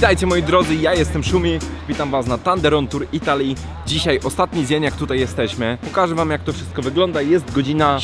Witajcie moi drodzy, ja jestem Szumi, witam was na Thunder on Tour Italii. Dzisiaj ostatni dzień jak tutaj jesteśmy. Pokażę wam jak to wszystko wygląda. Jest godzina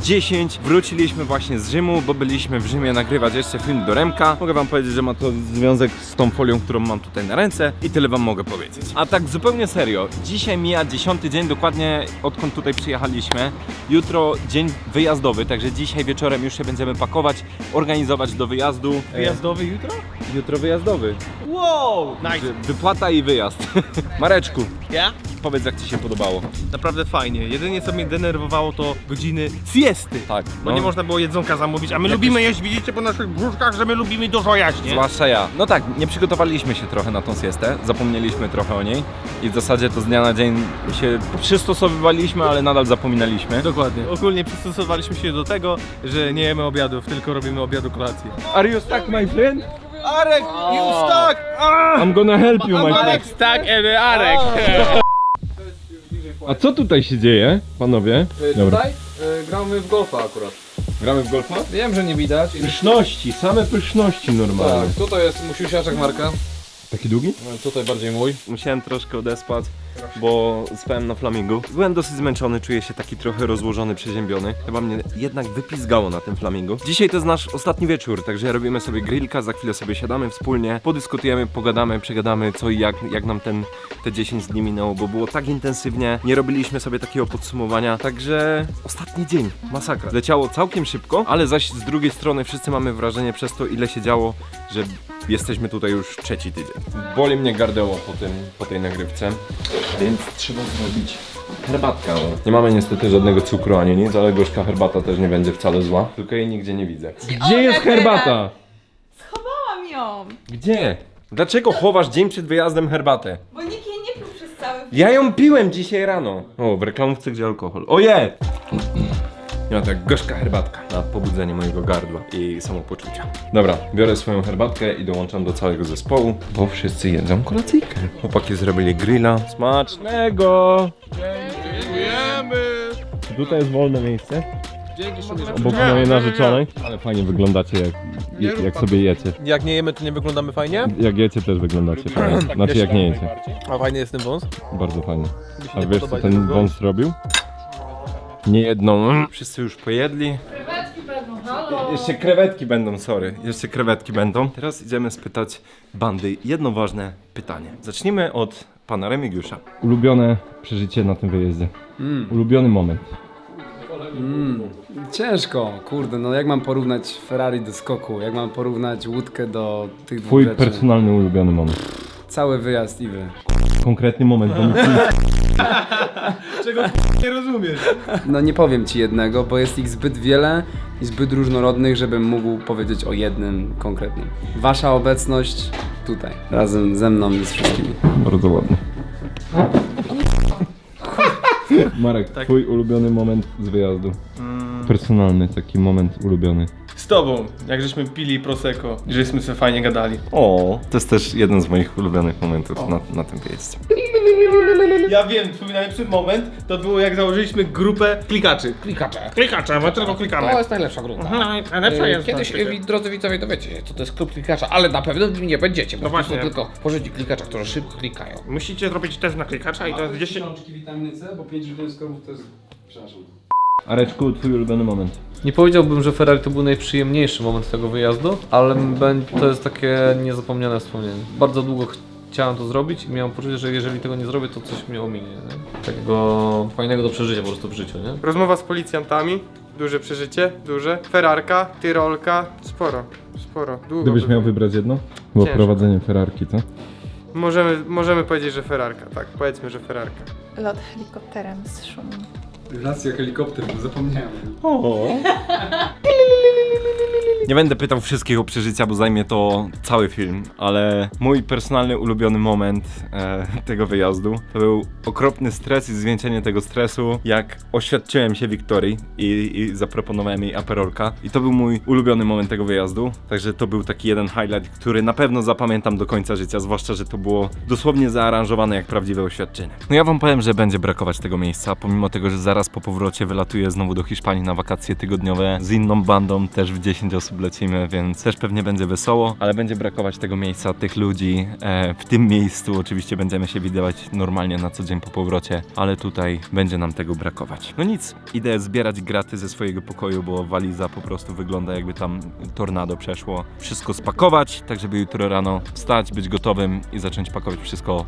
17.10. Wróciliśmy właśnie z Rzymu, bo byliśmy w Rzymie nagrywać jeszcze film do Remka. Mogę wam powiedzieć, że ma to związek z tą folią, którą mam tutaj na ręce i tyle wam mogę powiedzieć. A tak zupełnie serio, dzisiaj mija 10 dzień dokładnie odkąd tutaj przyjechaliśmy. Jutro dzień wyjazdowy, także dzisiaj wieczorem już się będziemy pakować, organizować do wyjazdu. Wyjazdowy jutro? Jutro wyjazdowy. Wow! Nice. Wypłata i wyjazd. Mareczku, Ja? powiedz jak ci się podobało. Naprawdę fajnie. Jedynie co mnie denerwowało to godziny siesty. Tak, Bo no. nie można było jedzonka zamówić, a my lubimy jeść, widzicie po naszych brzuszkach, że my lubimy dużo jaść, nie? Zwłaszcza ja. No tak, nie przygotowaliśmy się trochę na tą siestę, zapomnieliśmy trochę o niej i w zasadzie to z dnia na dzień się przystosowywaliśmy, ale nadal zapominaliśmy. Dokładnie. Ogólnie przystosowaliśmy się do tego, że nie jemy obiadów, tylko robimy obiadu kolację. Are you stuck my friend? Arek, you stuck! I'm gonna help you my Arek friend. stuck and Arek! A co tutaj się dzieje, panowie? Dobra. Tutaj y, gramy w golfa akurat. Gramy w golfa? Wiem, że nie widać. Pyszności, same pyszności normalne. Tak, tutaj jest musiusiaczek Marka. Taki długi? No, Tutaj bardziej mój. Musiałem troszkę odespać, bo spałem na flamingu. Byłem dosyć zmęczony, czuję się taki trochę rozłożony, przeziębiony. Chyba mnie jednak wypizgało na tym flamingu. Dzisiaj to jest nasz ostatni wieczór, także robimy sobie grillka, za chwilę sobie siadamy wspólnie, podyskutujemy, pogadamy, przegadamy co i jak, jak nam ten, te 10 dni minęło, bo było tak intensywnie, nie robiliśmy sobie takiego podsumowania, także ostatni dzień, masakra. Leciało całkiem szybko, ale zaś z drugiej strony wszyscy mamy wrażenie przez to ile się działo, że jesteśmy tutaj już trzeci tydzień. Boli mnie gardeło po, tym, po tej nagrywce, więc trzeba zrobić herbatkę. Nie mamy niestety żadnego cukru ani nic, ale gorzka herbata też nie będzie wcale zła, tylko jej nigdzie nie widzę. Gdzie jest herbata? Schowałam ją, Gdzie? Dlaczego chowasz dzień przed wyjazdem herbatę? bo nikt jej nie pił przez cały Ja ją piłem dzisiaj rano. O, w reklamówce gdzie alkohol. Oje! Ja tak gorzka herbatka na pobudzenie mojego gardła i samopoczucia. Dobra, biorę swoją herbatkę i dołączam do całego zespołu, bo wszyscy jedzą kolacyjkę. Chłopaki zrobili grilla. Smacznego! Dziękujemy! Czy tutaj jest wolne miejsce? Dzięki że Obok mojej narzeczonej? Ale fajnie wyglądacie jak, jak, jak sobie jecie. Jak nie jemy, to nie wyglądamy fajnie? Jak jecie też wyglądacie fajnie. Znaczy jak nie jecie. A fajny jest ten wąs? Bardzo fajnie. Mi się A nie wiesz co podoba ten jeden wąs robił? Nie jedną. Wszyscy już pojedli. Krewetki będą, halo! Jeszcze krewetki będą, sorry. Jeszcze krewetki będą. Teraz idziemy spytać bandy jedno ważne pytanie. Zacznijmy od pana Remigiusza. Ulubione przeżycie na tym wyjeździe. Ulubiony moment. Ciężko, kurde, no jak mam porównać Ferrari do skoku, jak mam porównać łódkę do tych dwóch Twój rzeczy. personalny ulubiony moment. Cały wyjazd i wy. Konkretny moment. bo Czego nie rozumiesz? No nie powiem ci jednego, bo jest ich zbyt wiele i zbyt różnorodnych, żebym mógł powiedzieć o jednym konkretnym. Wasza obecność tutaj, razem ze mną i z wszystkimi. Bardzo ładnie. Marek, Tak. twój ulubiony moment z wyjazdu. Personalny taki moment ulubiony. Z tobą, jak żeśmy pili Prosecco i żeśmy sobie fajnie gadali. O, to jest też jeden z moich ulubionych momentów na, na tym wyjeździe. Ja wiem, twój najlepszy moment to było jak założyliśmy grupę klikaczy. klikacze. Klikacze, bo tylko klikamy. To jest najlepsza grupa. Mhm, najlepsza Y, jest. Kiedyś, na y, drodzy widzowie, dowiecie się, co to jest klub klikacza, ale na pewno nim nie będziecie, bo No no są właśnie. tylko pożyci klikacza, którzy szybko klikają. Musicie zrobić test na klikacza i to jest 10... książki witaminy C, bo 5 źródeł skorów to jest... Przepraszam. Areczku, twój ulubiony moment. Nie powiedziałbym, że Ferrari to był najprzyjemniejszy moment tego wyjazdu, ale bę- to jest takie niezapomniane wspomnienie. Bardzo długo ch- chciałem to zrobić i miałem poczucie, że jeżeli tego nie zrobię, to coś mnie ominie. Nie? Takiego fajnego do przeżycia po prostu w życiu, nie? Rozmowa z policjantami, duże przeżycie, duże. Ferrarka, Tyrolka, sporo, sporo, długo. Gdybyś by miał wybrać jedno? Było Ciężko. prowadzenie Ferrarki, co? Możemy, możemy powiedzieć, że Ferrarka, tak, powiedzmy, że Ferrarka. Lot helikopterem z szumem. Relacja helikopter, bo zapomniałem. Nie będę pytał wszystkich o przeżycia, bo zajmie to cały film, ale mój personalny ulubiony moment e, tego wyjazdu to był okropny stres i zwieńczenie tego stresu, jak oświadczyłem się Wiktorii i, i zaproponowałem jej aperolka. I to był mój ulubiony moment tego wyjazdu, także to był taki jeden highlight, który na pewno zapamiętam do końca życia, zwłaszcza, że to było dosłownie zaaranżowane jak prawdziwe oświadczenie. No ja wam powiem, że będzie brakować tego miejsca, pomimo tego, że zaraz po powrocie wylatuję znowu do Hiszpanii na wakacje tygodniowe z inną bandą, też w 10 osób lecimy, więc też pewnie będzie wesoło, ale będzie brakować tego miejsca, tych ludzi. E, w tym miejscu oczywiście będziemy się widywać normalnie na co dzień po powrocie, ale tutaj będzie nam tego brakować. No nic, idę zbierać graty ze swojego pokoju, bo waliza po prostu wygląda jakby tam tornado przeszło. Wszystko spakować, tak żeby jutro rano wstać, być gotowym i zacząć pakować wszystko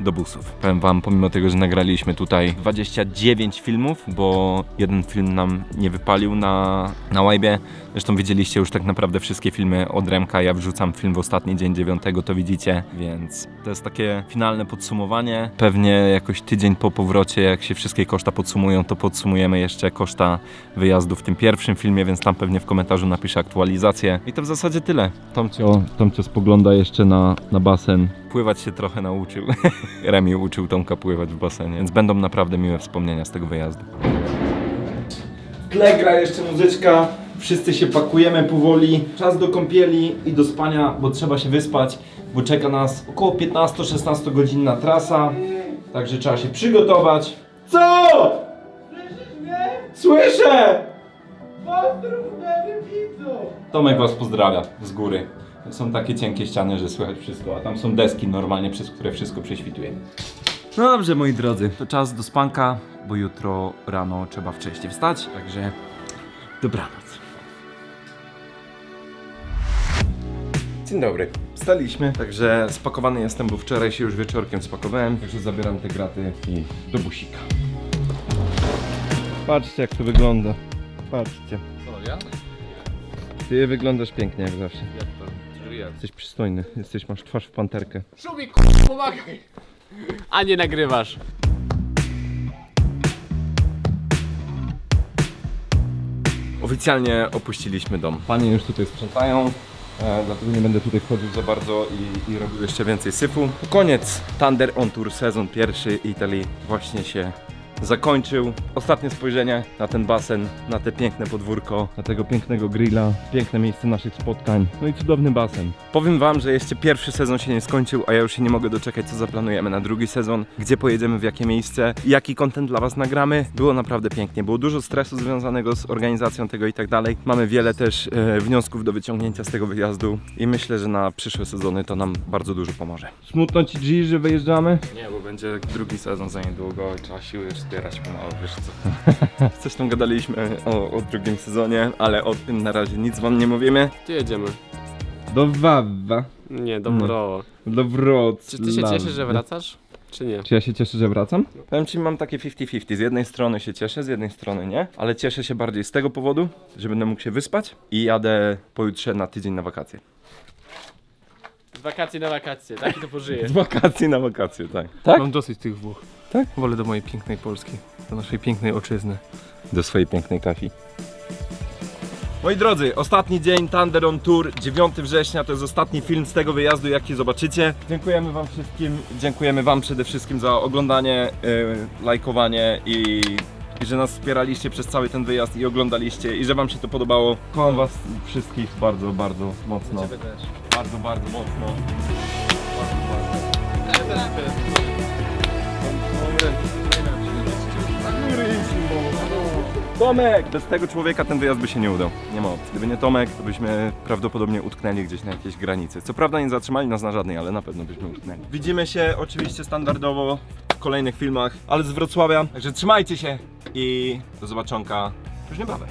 do busów. Powiem wam, pomimo tego, że nagraliśmy tutaj 29 filmów, bo jeden film nam nie wypalił na, na łajbie. Zresztą widzieliście już tak naprawdę wszystkie filmy od Remka. Ja wrzucam film w ostatni dzień 9, to widzicie, więc to jest takie finalne podsumowanie. Pewnie jakoś tydzień po powrocie, jak się wszystkie koszta podsumują, to podsumujemy jeszcze koszta wyjazdu w tym pierwszym filmie, więc tam pewnie w komentarzu napiszę aktualizację. I to w zasadzie tyle. Tomcio, Tomcio spogląda jeszcze na, na basen. Pływać się trochę nauczył. Remi uczył Tomka pływać w basenie, więc będą naprawdę miłe wspomnienia z tego wyjazdu. Tle gra jeszcze muzyczka, wszyscy się pakujemy powoli. Czas do kąpieli i do spania, bo trzeba się wyspać, bo czeka nas około 15-16 godzinna trasa. Także trzeba się przygotować. Co? Słyszysz mnie? Słyszę! Tomek was pozdrawia z góry. Są takie cienkie ściany, że słychać wszystko, a tam są deski normalnie, przez które wszystko prześwituje. No dobrze, moi drodzy, to czas do spanka, bo jutro rano trzeba wcześniej wstać, także dobranoc. Dzień dobry. Wstaliśmy, także spakowany jestem, bo wczoraj się już wieczorkiem spakowałem, także zabieram te graty i do busika. Patrzcie jak to wygląda. Patrzcie. Co, ja? Ty wyglądasz pięknie jak zawsze. Jak to? Jak? Jesteś przystojny, jesteś, masz twarz w panterkę. Szumi, pomagaj! A nie nagrywasz. Oficjalnie opuściliśmy dom. Panie już tutaj sprzątają, e, dlatego nie będę tutaj wchodził za bardzo i, i robił jeszcze więcej syfu. Koniec Thunder on Tour sezon pierwszy Italii właśnie się zakończył. Ostatnie spojrzenie na ten basen, na te piękne podwórko, na tego pięknego grilla, piękne miejsce naszych spotkań, no i cudowny basen. Powiem wam, że jeszcze pierwszy sezon się nie skończył, a ja już się nie mogę doczekać, co zaplanujemy na drugi sezon, gdzie pojedziemy, w jakie miejsce, jaki content dla was nagramy. Było naprawdę pięknie, było dużo stresu związanego z organizacją tego i tak dalej. Mamy wiele też e, wniosków do wyciągnięcia z tego wyjazdu i myślę, że na przyszłe sezony to nam bardzo dużo pomoże. Smutno ci G, że wyjeżdżamy? Nie, bo będzie drugi sezon za niedługo i trzeba siły już zbierać pomału, wiesz co. Coś tam gadaliśmy o, o drugim sezonie, ale o tym na razie nic wam nie mówimy. Gdzie jedziemy? Do Wawa, Nie, dobro. do Wrocławia. Czy ty się cieszysz, że wracasz? Czy nie? Czy ja się cieszę, że wracam? Powiem ci, mam takie 50-50. Z jednej strony się cieszę, z jednej strony nie. Ale cieszę się bardziej z tego powodu, że będę mógł się wyspać i jadę pojutrze na tydzień na wakacje. Z wakacji na wakacje, tak to pożyje. Z wakacji na wakacje, tak. Tak? Mam dosyć tych dwóch. Tak? Wolę do mojej pięknej Polski, do naszej pięknej ojczyzny. Do swojej pięknej kafi. Moi drodzy, ostatni dzień Thunder on Tour, 9 września, to jest ostatni film z tego wyjazdu, jaki zobaczycie. Dziękujemy wam wszystkim, dziękujemy wam przede wszystkim za oglądanie, yy, lajkowanie i, i że nas wspieraliście przez cały ten wyjazd i oglądaliście i że wam się to podobało. Kocham was wszystkich bardzo, bardzo mocno. Bardzo, bardzo mocno. Tomek! Bez tego człowieka ten wyjazd by się nie udał. Nie ma. Gdyby nie Tomek, to byśmy prawdopodobnie utknęli gdzieś na jakiejś granicy. Co prawda nie zatrzymali nas na żadnej, ale na pewno byśmy utknęli. Widzimy się oczywiście standardowo w kolejnych filmach, ale z Wrocławia. Także trzymajcie się i do zobaczonka już niebawem.